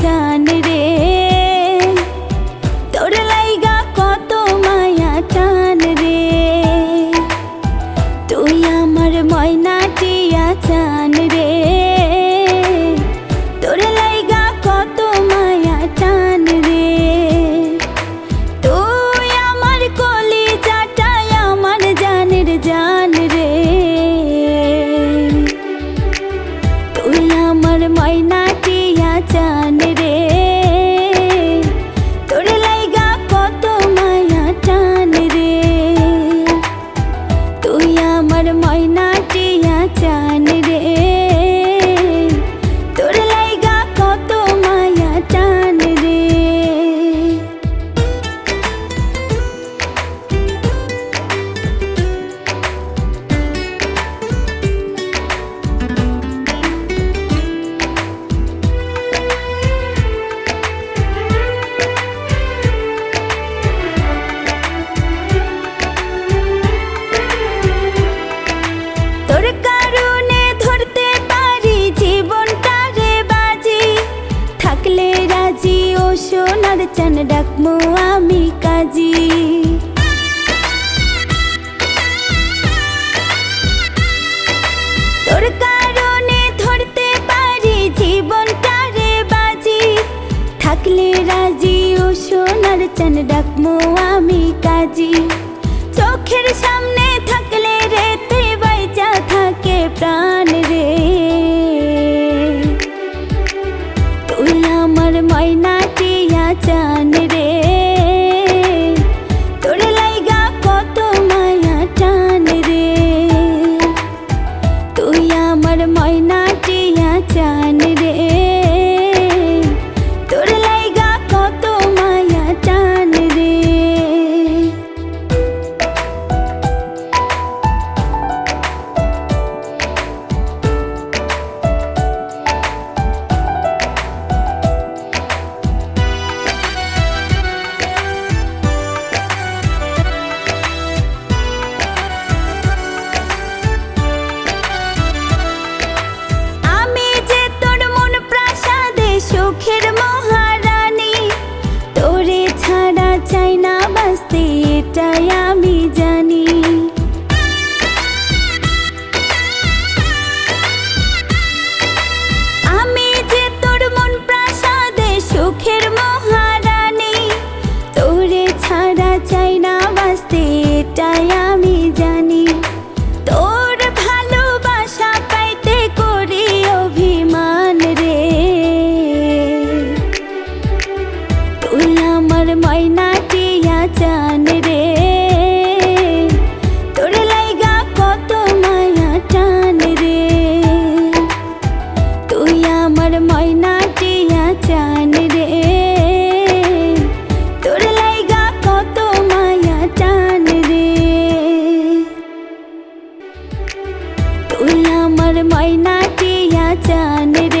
চান রে। তোর লাইগা কত মায়া চান রে। তুই আমার ময়না টিয়া চান চান ডাকবো আমি কাজী তোর কারণে ধরতে পারি জীবনটারে বাজি। থাকলে রাজি ও সোনার চান ডাকবো আমি কাজি। চোখের সামনে থাকলে রেতে বাইজা থাকে প্রাণের percaya ময়না টিয়া চান রে